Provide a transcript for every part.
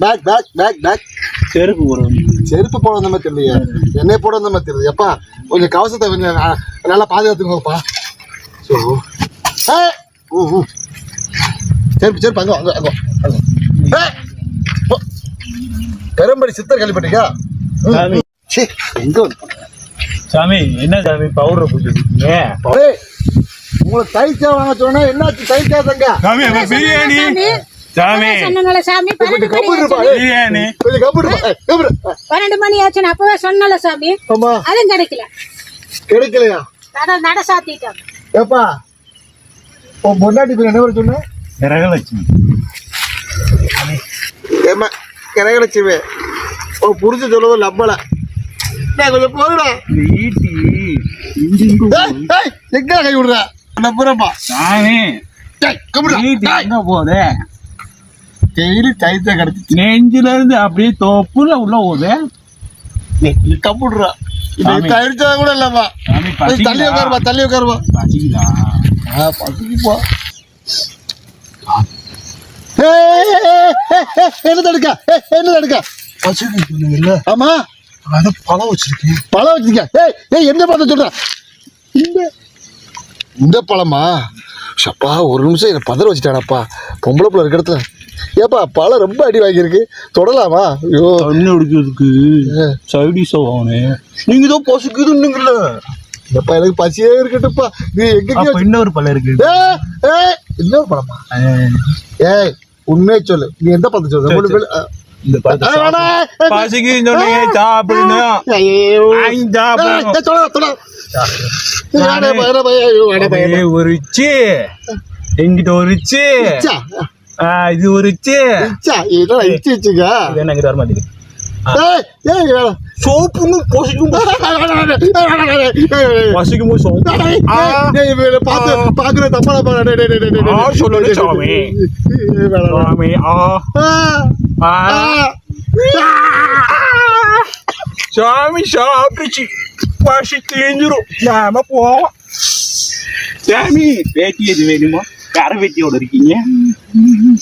Back back back back செருப்பு ஒரு செருப்பு போட வந்த மாதிரி தெரியலையே. என்னை போட வந்த மாதிரி தெரியல எப்பா கொஞ்சம் கவசத்தை கொஞ்சம் நல்லா பாதுகாத்துக்கோப்பா ஸோ ஊ ஊ. செருப்பு செருப்பு அங்கே அங்கே அங்கே போ. பெரும்படி சித்தர் கேள்விப்பட்டீங்க சாமி. சே எங்க வந்து? சாமி என்ன சாமி பவுடர் போட்டுருக்கீங்க உங்களுக்கு தைச்சா வாங்க சொன்னா என்னாச்சு தைச்சா தங்க பிரியாணி? சாமி. சொன்னல சாமி பன்னெண்டு மணி ஆச்சுன்னு. அப்பவே சொன்னல சாமி. ஆமா. அதுவும் கிடைக்கல. கிடைக்கலையா? அதான் நட சாத்திட்டாங்க ஏப்பா உன் பொண்டாட்டி பேர் என்ன பேர் சொன்ன? கிரகலட்சுமி. ஏமா கிரகலட்சுமி. உன் புரிஞ்ச சொல்லவும் நம்பல. கொஞ்சம் ஏய், எங்க கை விடுற? நம்புறப்பா சாமி. எங்க போகுது? டெய்லி தைத்த கிடைச்சிச்சு. நெஞ்சில இருந்து அப்படியே தொப்புல உள்ள போகுது கப்புடுறா தயிர்ச்சா கூட இல்லப்பா தள்ளி உட்காருப்பா தள்ளி உட்காருப்பா. பசிக்குதா? பசிக்குப்பா. என்ன தடுக்க. என்ன தடுக்க. பசுக்கு சொன்னீங்கல்ல ஆமா. அதான் பழம் வச்சிருக்கேன். பழம் வச்சிருக்க ஏய் ஏய் எந்த பழத்தை சொல்ற? இந்த. இந்த பழமா? சப்பா ஒரு நிமிஷம் என்னை பதற வச்சுட்டானப்பா. பொம்பளை பிள்ளை இருக்க இடத்துல. ஏப்பா பழம் ரொம்ப அடி வாங்கியிருக்கு. தொடலாமா? ஐயோ. தண்ணி அடிக்கிறதுக்கு சைடிஸ் ஆகணே நீங்க தான் பசிக்குதுன்னுங்கல்ல எப்பா எனக்கு பசியே இருக்கட்டும்ப்பா. நீ எங்க இன்னொரு பழம் இருக்கு. இன்னொரு பழமா? ஏய் உண்மையே சொல்லு. நீ எந்த பழத்தை ஆ. இந்த வேணாம். அப்படியே ஒரிச்சு எங்கிட்ட ஆ, இது ஒரிச்சு இச்சா, என்னடா இச்சி இச்சுங்க? இது என்ன தர மாட்டேங்குது. ஏய், ஏய், வேணாம். சோப்புன்னு பசிக்கும். பசிக்கும் பார்த்து- டேய். ஆ, சொல்லு, சாமி. சாமி ஆ. சாமி சாப்பிட்டுச்சு. பசி தேஞ்சிரும். நாம போவோம். சாமி பேட்டி எது வேணுமா? கரை வெட்டியோட இருக்கீங்க?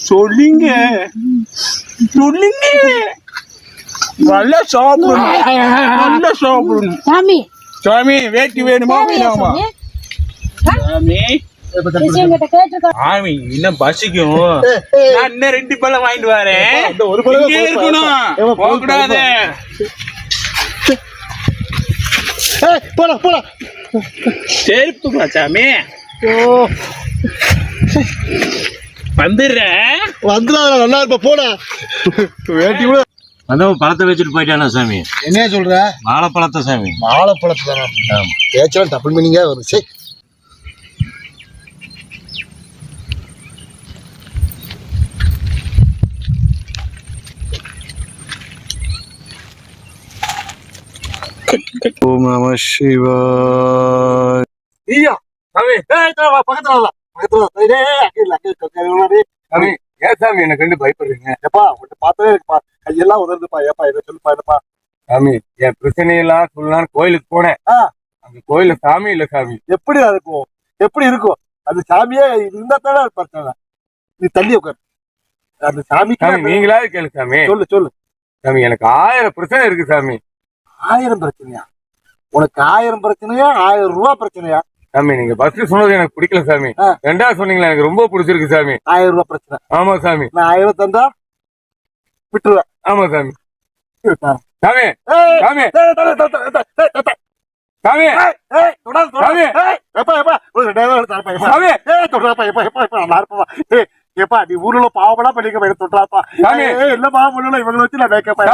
சொல்லுங்க. சொல்லுங்க. நல்லா சாப்பிடணும் நல்லா சாப்பிடணும் சாமி. சாமி வேட்டி வேணுமா? வேணாமா? சாமி. சாமி. இன்னும் பசிக்கும். நான் இன்னும் ரெண்டு பழம் வாங்கிட்டு வரேன். இந்த ஒரு பழம் இருக்கணும். ஏம்மா, போதும், போக கூடாது ஏய், போடா, போடா. செருப்பு சாமி? ஓ, வந்துடுறேன் வந்துடாதடா, நல்லா இருப்ப போடா. வேட்டி கூட. அதான் பழத்தை வச்சுட்டு போயிட்டானா சாமி. என்ன சொல்ற? வாழைப்பழத்தை சாமி. வாழைப்பழத்து தானே. பேச்செல்லாம் டபுள் மீனிங்கா வரும் சே. ஓம் நம சிவாய். ஐயா பக்கத்துல பக்கத்துல சாமி ஏன் சாமி என்ன கண்டு பயப்படுறீங்க? எப்பா உன்கிட்ட பார்த்தவே இருக்குப்பா கையெல்லாம் உதறுதுப்பா ஏப்பா இதை சொல்லுப்பா என்னப்பா சாமி என் பிரச்சனையெல்லாம் சொல்லலாம்னு கோயிலுக்கு போனேன். அந்த கோயில்ல சாமி இல்ல சாமி. எப்படி இருக்கும்? எப்படி இருக்கும்? அந்த சாமியே இருந்தா தானே பிரச்சனை. நீ தள்ளி உட்கார். அந்த சாமி சாமிக்கு நீங்களாவது கேளு சாமி. சொல்லு சொல்லு. சாமி எனக்கு ஆயிரம் பிரச்சனை இருக்கு சாமி. ஆயிரம் பிரச்சனையா? உனக்கு ஆயிரம் பிரச்சனையா? ஆயிரம் ரூபாய் பிரச்சனையா? சாமி நீங்க ஃபர்ஸ்ட் சொன்னது எனக்கு பிடிக்கல சாமி. ரெண்டாவது சொன்னீங்களா எனக்கு ரொம்ப பிடிச்சிருக்கு சாமி ஆயிரம் ரூபாய் பிரச்சனை ஆமா சாமி நான் ஆயிரம் தந்தா விட்டுருவேன் ஆமா சாமி சாமி சாமி. சாமி. சாமி. சாமி. சாமி. చెప్పా నీ ఊరిలో పావు కూడా పడిక పెడి తుట్రాపా ఇళ్ళ పావు ఊళ్ళో ఇవాళ వచ్చి నా మేకప్ చెప్పాలి